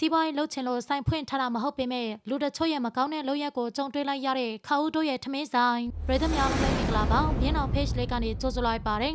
စီးပွားရေးလုပ်ချင်လို့ဆိုင်ဖွင့်ထားတာမဟုတ်ပေမဲ့လူတချို့ရဲ့မကောင်းတဲ့လုပ်ရက်ကိုကြုံတွေ့လိုက်ရတဲ့ခါဦးတို့ရဲ့ထမင်းဆိုင်ပြည်သူများလုံးမင်္ဂလာပါမြင်းအောင် page လေးကနေကြိုဆိုလိုက်ပါတယ်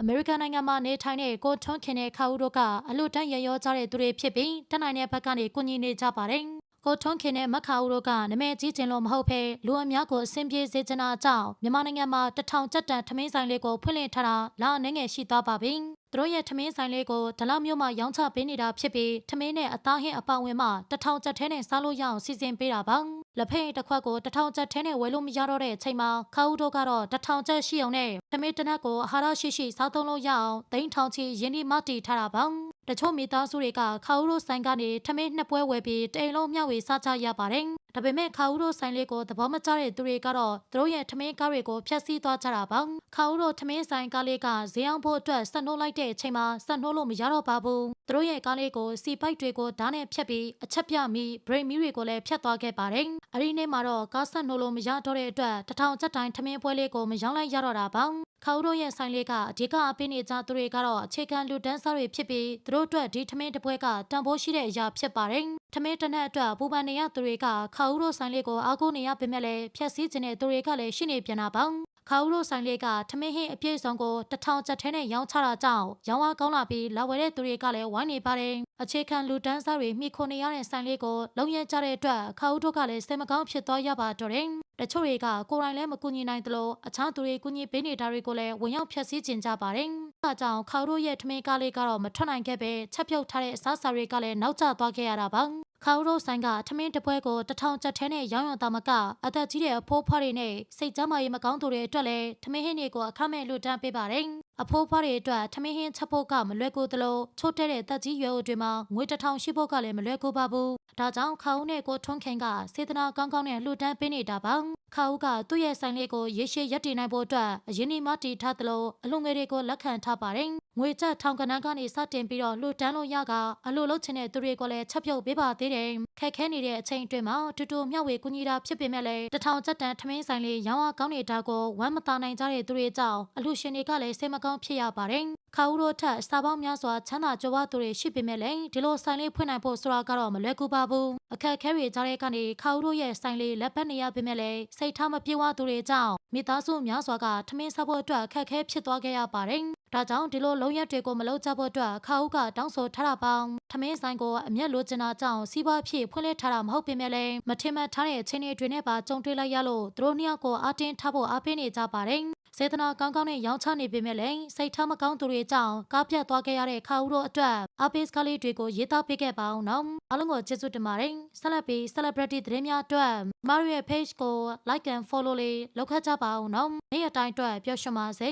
အမေရိကန်နိုင်ငံမှာနေထိုင်တဲ့ကိုထွန်းခင်တဲ့ခါဦးတို့ကအလူတန်းရရောကြတဲ့သူတွေဖြစ်ပြီးတက်နိုင်တဲ့ဘက်ကနေကူညီနေကြပါတယ်ကိုထွန်းခင်နဲ့မခါဦးတို့ကနမဲကြီးကျင်လို့မဟုတ်ဘဲလူအများကိုအဆင်ပြေစေချင်တာကြောင့်မြန်မာနိုင်ငံမှာတထောင်ကျပ်တန်ထမင်းဆိုင်လေးကိုဖွင့်လှစ်ထားတာလာအနေငယ်ရှိသွားပါပြီ။ သူတို့ရဲ့ထမင်းဆိုင်လေးကိုဒလောက်မျိုးမှရောင်းချပေးနေတာဖြစ်ပြီးထမင်းနဲ့အသားဟင်းအပောင်ဝင်မှတထောင်ကျပ်ထဲနဲ့စားလို့ရအောင်စီစဉ်ပေးတာပါ။လက်ဖက်တစ်ခွက်ကိုတထောင်ကျပ်ထဲနဲ့ဝယ်လို့မရတော့တဲ့အချိန်မှာခါဦးတို့ကတော့တထောင်ကျပ်ရှိအောင်နဲ့ထမင်းတစ်နက်ကိုအာဟာရရှိရှိစားသုံးလို့ရအောင်ဒိန်းထောင်ချီရင်းနှီးမတည်ထားတာပါ။တချို့မိသားစုတွေကခါဦးတို့ဆိုင်ကနေထမင်းနှစ်ပွဲဝယ်ပြီးတိမ်လုံးမျှဝေစားကြရပါတယ်။ ဒါပေမဲ့ခါဦးတို့ဆိုင်လေးကိုသဘောမကျတဲ့သူတွေကတော့သူတို့ရဲ့ထမင်းကားတွေကိုဖျက်ဆီးသွားကြတာပါ။ခါဦးတို့ထမင်းဆိုင်ကားလေးကဈေးအောင်ဖို့အတွက်ဆက်နှိုးလိုက်တဲ့အချိန်မှာဆက်နှိုးလို့မရတော့ပါဘူး။သူတို့ရဲ့ကားလေးကိုစီပိုက်တွေကိုဓာတ်နဲ့ဖျက်ပြီးအချက်ပြမိဘရိတ်မီတွေကိုလည်းဖျက်သွားခဲ့ပါတယ်။အဲဒီနေ့မှာတော့ကားဆက်နှိုးလို့မရတော့တဲ့အတွက်တထောင်ချက်တိုင်းထမင်းပွဲလေးကိုမရောင်းလိုက်ရတော့တာပါ။ ခါဦးတို့ရဲ့ဆိုင်လေးကအဓိကအပင်းနေကြသူတွေကတော့အခြေခံလူတန်းစားတွေဖြစ်ပြီးသူတို့အတွက်ဒီထမင်းတစ်ပွဲကတန်ဖိုးရှိတဲ့အရာဖြစ်ပါတယ်။ထမင်းတစ်နက်အတွက်ပူပန်နေရသူတွေကခါဦးတို့ဆိုင်လေးကိုအားကိုးနေရပေမဲ့လည်းဖြက်စီးခြင်းတဲ့သူတွေကလည်းရှိနေပြန်တာပါ။ခါဦးတို့ဆိုင်လေးကထမင်းဟင်းအပြည့်စုံကိုတထောင်ကျပ်ထဲနဲ့ရောင်းချတာကြောင့်ရောင်းအားကောင်းလာပြီးလာဝယ်တဲ့သူတွေကလည်းဝိုင်းနေပါတယ်။အခြေခံလူတန်းစားတွေမိခိုနေရတဲ့ဆိုင်လေးကိုလုံရကြတဲ့အတွက်ခါဦးတို့ကလည်းစိတ်မကောင်းဖြစ်သွားရပါတော့တယ်။ တချို့တွေကကိုယ်တိုင်လည်းမကူညီနိုင်သလိုအခြားသူတွေကူညီပေးနေတာတွေကိုလည်းဝင်ရောက်ဖျက်ဆီးကျင်ကြပါတယ်။အဲဒါကြောင့်ခါဦးတို့ရဲ့ထမင်းကားလေးကတော့မထွက်နိုင်ခဲ့ပဲချက်ပြုတ်ထားတဲ့အစားအစာတွေကလည်းနောက်ကျသွားခဲ့ရတာပါ။ခါဦးတို့ဆိုင်ကထမင်းတစ်ပွဲကိုတထောင်ကျပ်ထဲနဲ့ရောင်းရောင်းသားမကအသက်ကြီးတဲ့အဖိုးဖွားတွေနဲ့စိတ်ကြမ်းမာရေးမကောင်းသူတွေအတွက်လည်းထမင်းဟင်းတွေကိုအခမဲ့လွှတ်တန်းပေးပါတယ်။အဖိုးဖွားတွေအတွက်ထမင်းဟင်းချက်ဖို့ကမလွယ်ကူသလိုချို့တဲ့တဲ့တက်ကြီးရွယ်အိုတွေမှာငွေတစ်ထောင်ရှိဖို့ကလည်းမလွယ်ကူပါဘူး။ ဒါကြောင့်ခါဦးနဲ့ကိုထွန်းခင်ကစေတနာကောင်းကောင်းနဲ့လှူဒန်းပေးနေတာပါ။ခါဦးကသူ့ရဲ့ဆိုင်လေးကိုရေရှည်ရပ်တည်နိုင်ဖို့အတွက်အရင်ဒီမတီထားသလိုအလုံငွေတွေကိုလက်ခံထားပါတယ်။ ငွေကျပ်ထောင်ကနန်းကနေစတင်ပြီးတော့လှူဒန်းလို့ရကအလိုလုပ်ချင်တဲ့သူတွေကိုလည်းချက်ပြုတ်ပေးပါသေးတယ်။ခက်ခဲနေတဲ့အချိန်အတွင်းမှာတူတူမျှဝေကူညီတာဖြစ်ပေမဲ့လည်းတထောင်ကျပ်တန်ထမင်းဆိုင်လေးရောင်းအားကောင်းနေတာကိုဝမ်းမသာနိုင်ကြတဲ့သူတွေကြောင့်အလှရှင်တွေကလည်းစိတ်မကောင်းဖြစ်ရပါတယ်။ခါဦးတို့ထက်စာပေါင်းများစွာချမ်းသာကြွားသူတွေရှိပေမဲ့လည်းဒီလိုဆိုင်လေးဖွင့်နိုင်ဖို့ဆိုတာကတော့မလွယ်ကူပါဘူး။အခက်အခဲတွေကြားတဲ့ကနေခါဦးတို့ရဲ့ဆိုင်လေးလက်ပတ်နေရပေမဲ့လည်းစိတ်ထားမပြေဝသူတွေကြောင့်မိသားစုများစွာကထမင်းစားဖို့အတွက်အခက်အခဲဖြစ်သွားခဲ့ရပါတယ်။ ဒါကြောင့်ဒီလိုလုံရက်တွေကိုမလုပ်ကြဖို့အတွက်ခါဦးကတောင်းဆိုထားတာပေါင်းထမင်းဆိုင်ကိုအမျက်လိုချင်တာကြောင့်စီးပွားဖြစ်ဖွင့်လှစ်ထားတာမဟုတ်ပေမဲ့လည်းမထင်မှတ်ထားတဲ့အချိန်တွေနဲ့ပါကြုံတွေ့လိုက်ရလို့သူတို့နှစ်ယောက်ကိုအားတင်းထားဖို့အားပေးနေကြပါတယ်စေတနာကောင်းကောင်းနဲ့ရောင်းချနေပေမဲ့လည်းစိတ်ထားမကောင်းသူတွေကြောင့်ကားပြတ်သွားခဲ့ရတဲ့ခါဦးတို့အတွက်အပေးစကားလေးတွေကိုရေးသားပေးခဲ့ပါအောင်နော်အားလုံးကိုကျေးဇူးတင်ပါတယ်ဆက်လက်ပြီး celebrity သတင်းများအတွက် Mario ရဲ့ page ကို like and follow လေးလုပ်ခတ်ကြပါအောင်နော်နေ့ရက်တိုင်းအတွက်ပျော်ရွှင်ပါစေ